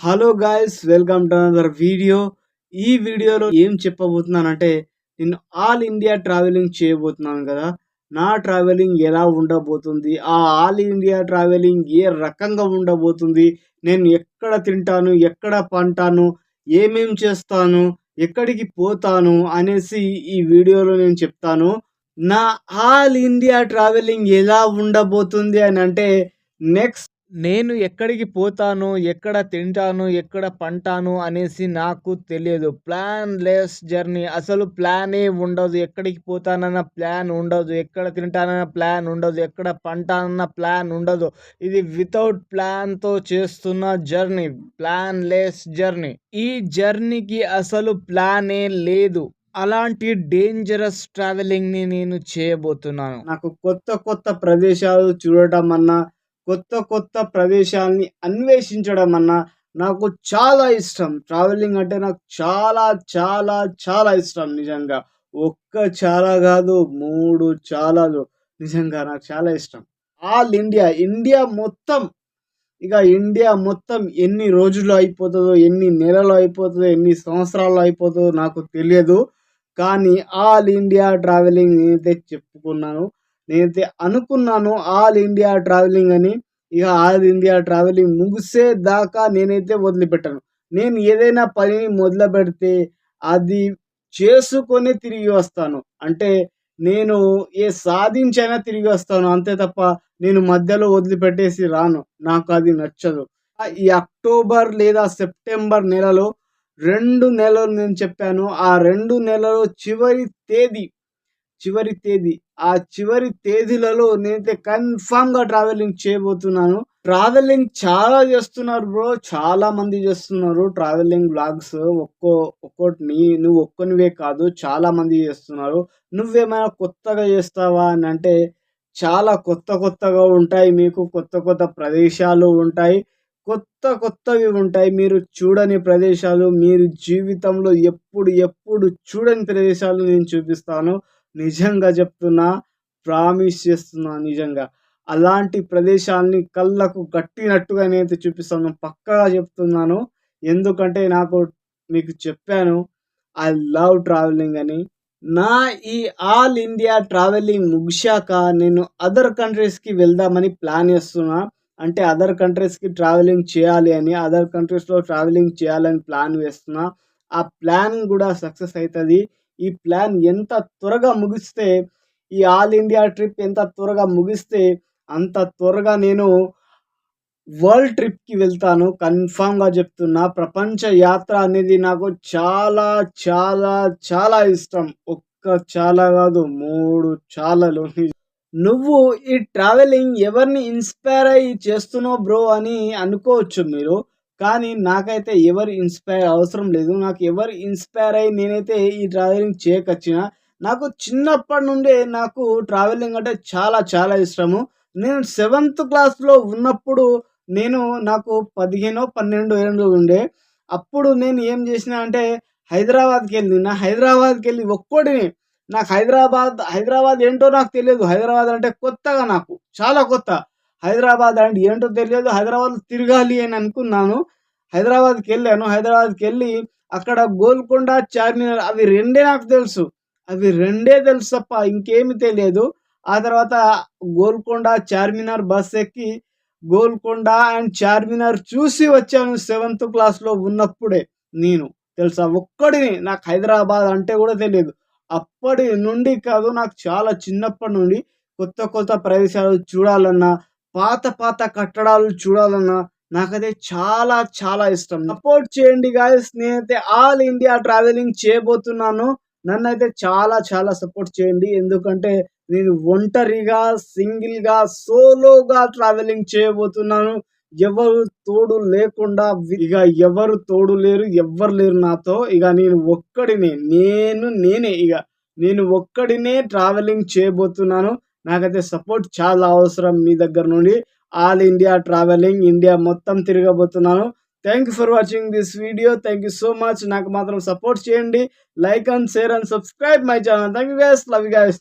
Hello guys welcome to another video ఈ వీడియోలో ఏం చెప్పబోతున్నానంటే నేను ఆల్ ఇండియా ట్రావెలింగ్ చేయబోతున్నాను కదా. నా ట్రావెలింగ్ ఎలా ఉండబోతుంది? ఆ ఆల్ ఇండియా ట్రావెలింగ్ ఏ రకంగా ఉండబోతుంది? నేను ఎక్కడ తింటాను? ఎక్కడ పంటాను? ఏమేం చేస్తాను? ఎక్కడికి పోతాను? అనేసి ఈ వీడియోలో నేను చెప్తాను. నా ఆల్ ఇండియా ట్రావెలింగ్ ఎలా ఉండబోతుంది అని అంటే నెక్స్ట్ నేను ఎక్కడికి పోతాను ఎక్కడ తింటాను ఎక్కడ పంటాను అనేసి నాకు తెలియదు. Planless journey. అసలు ప్లానే ఉండదు. ఎక్కడికి పోతానన్న ప్లాన్ ఉండదు. ఎక్కడ తింటానన్న ప్లాన్ ఉండదు. ఎక్కడ పంటానన్న ప్లాన్ ఉండదు. ఇది వితౌట్ ప్లాన్తో చేస్తున్న జర్నీ. Plan less journey. ఈ జర్నీకి అసలు ప్లానే లేదు. అలాంటి డేంజరస్ ట్రావెలింగ్ని నేను చేయబోతున్నాను. నాకు కొత్త కొత్త ప్రదేశాలు చూడటం అన్నా కొత్త కొత్త ప్రదేశాలని అన్వేషించడం అన్న నాకు చాలా ఇష్టం. ట్రావెలింగ్ అంటే నాకు చాలా చాలా చాలా ఇష్టం నిజంగా. ఒక్క చాలా కాదు మూడు చాలాలు నిజంగా నాకు చాలా ఇష్టం. ఆల్ ఇండియా ఇండియా మొత్తం. ఇక ఇండియా మొత్తం ఎన్ని రోజులు అయిపోతుందో ఎన్ని నెలలు అయిపోతుందో ఎన్ని సంవత్సరాలు అయిపోతుందో నాకు తెలియదు. కానీ ఆల్ ఇండియా ట్రావెలింగ్ అయితే చెప్పుకున్నాను. నేనైతే అనుకున్నాను ఆల్ ఇండియా ట్రావెలింగ్ అని ఇక ఆల్ ఇండియా ట్రావెలింగ్ ముగిసే దాకా నేనైతే వదిలిపెట్టాను. నేను ఏదైనా పనిని మొదలు పెడితే అది చేసుకొని తిరిగి వస్తాను. అంటే నేను ఏ సాధించైనా తిరిగి వస్తాను అంతే తప్ప నేను మధ్యలో వదిలిపెట్టేసి రాను. నాకు అది నచ్చదు. ఈ అక్టోబర్ లేదా సెప్టెంబర్ నెలలో రెండు నెలలు నేను చెప్పాను. ఆ రెండు నెలలు చివరి తేదీ చివరి తేదీ ఆ చివరి తేదీలలో నేనైతే కన్ఫామ్గా ట్రావెలింగ్ చేయబోతున్నాను. ట్రావెలింగ్ చాలా చేస్తున్నారు బ్రో. చాలా మంది చేస్తున్నారు. ట్రావెలింగ్ బ్లాగ్స్ ఒక్కో ఒక్కోటి నువ్వు ఒక్కనివే కాదు చాలా మంది చేస్తున్నారు. నువ్వేమైనా కొత్తగా చేస్తావా అని అంటే చాలా కొత్త కొత్తగా ఉంటాయి మీకు. కొత్త కొత్త ప్రదేశాలు ఉంటాయి. కొత్త కొత్తవి ఉంటాయి. మీరు చూడని ప్రదేశాలు మీరు జీవితంలో ఎప్పుడు ఎప్పుడు చూడని ప్రదేశాలు నేను చూపిస్తాను. నిజంగా చెప్తున్నా ప్రామిస్ చేస్తున్నా నిజంగా. అలాంటి ప్రదేశాల్ని కళ్ళకు కట్టినట్టుగా నేనైతే చూపిస్తాను. పక్కగా చెప్తున్నాను. ఎందుకంటే నాకు మీకు చెప్పాను ఐ లవ్ ట్రావెలింగ్ అని. నా ఈ ఆల్ ఇండియా ట్రావెలింగ్ ముగిశాక నేను అదర్ కంట్రీస్కి వెళ్దామని ప్లాన్ చేస్తున్నా. అంటే అదర్ కంట్రీస్కి ట్రావెలింగ్ చేయాలి అని అదర్ కంట్రీస్లో ట్రావెలింగ్ చేయాలని ప్లాన్ వేస్తున్నా ఆ ప్లాన్ కూడా సక్సెస్ అవుతుంది. ఈ ప్లాన్ ఎంత త్వరగా ముగిస్తే ఈ ఆల్ ఇండియా ట్రిప్ ఎంత త్వరగా ముగిస్తే అంత త్వరగా నేను వరల్డ్ ట్రిప్కి వెళ్తాను. కన్ఫామ్గా చెప్తున్నా ప్రపంచ యాత్ర అనేది నాకు చాలా చాలా చాలా ఇష్టం. ఒక్క చాలా కాదు మూడు చాలాలు. నువ్వు ఈ ట్రావెలింగ్ ఎవరిని ఇన్స్పైర్ అయ్యి చేస్తున్నావు బ్రో అని అనుకోవచ్చు మీరు. కానీ నాకైతే ఎవరు ఇన్స్పైర్ అవసరం లేదు. నాకు ఎవరు ఇన్స్పైర్ అయ్యి నేనైతే ఈ ట్రావెలింగ్ చేయకొచ్చిన నాకు చిన్నప్పటి నుండే నాకు ట్రావెలింగ్ అంటే చాలా చాలా ఇష్టము. నేను సెవెంత్ క్లాస్లో ఉన్నప్పుడు నేను నాకు పదిహేనో పన్నెండు ఏళ్ళు ఉండే. అప్పుడు నేను ఏం చేసిన అంటే హైదరాబాద్కి వెళ్ళిన. హైదరాబాద్కి వెళ్ళి ఒక్కడిని. నాకు హైదరాబాద్ హైదరాబాద్ ఏంటో నాకు తెలియదు. హైదరాబాద్ అంటే కొత్తగా నాకు. చాలా కొత్త. హైదరాబాద్ అంటే ఏంటో తెలియదు. హైదరాబాద్ తిరగాలి అని అనుకున్నాను. హైదరాబాద్కి వెళ్ళాను. హైదరాబాద్కి వెళ్ళి అక్కడ గోల్కొండ చార్మినార్ అవి రెండే నాకు తెలుసు. అవి రెండే తెలుసు తప్ప ఇంకేమి తెలియదు. ఆ తర్వాత గోల్కొండ చార్మినార్ బస్ ఎక్కి గోల్కొండ అండ్ చార్మినార్ చూసి వచ్చాను సెవెంత్ క్లాస్లో ఉన్నప్పుడే నేను. తెలుసా? ఒక్కడిని నాకు హైదరాబాద్ అంటే కూడా తెలియదు. అప్పటి నుండి కాదు నాకు చాలా చిన్నప్పటి నుండి కొత్త కొత్త ప్రదేశాలు చూడాలన్నా పాత పాత కట్టడాలు చూడాలన్నా నాకైతే చాలా చాలా ఇష్టం. సపోర్ట్ చేయండి గాయస్ నేనైతే ఆల్ ఇండియా ట్రావెలింగ్ చేయబోతున్నాను. నన్ను అయితే చాలా చాలా సపోర్ట్ చేయండి. ఎందుకంటే నేను ఒంటరిగా సింగిల్గా సోలోగా ట్రావెలింగ్ చేయబోతున్నాను. ఎవరు తోడు లేకుండా ఇక ఎవరు తోడు లేరు ఎవరు లేరు నాతో. ఇక నేను ఒక్కడినే నేను నేనే ఇక నేను ఒక్కడినే ట్రావెలింగ్ చేయబోతున్నాను. నాకైతే సపోర్ట్ చాలా అవసరం మీ దగ్గర నుండి. ఆల్ ఇండియా ట్రావెలింగ్ ఇండియా మొత్తం తిరగబోతున్నాను. Thank you for watching this video thank you so much నాకు మాత్రం సపోర్ట్ చేయండి. Like and share and subscribe my channel thank you guys love guys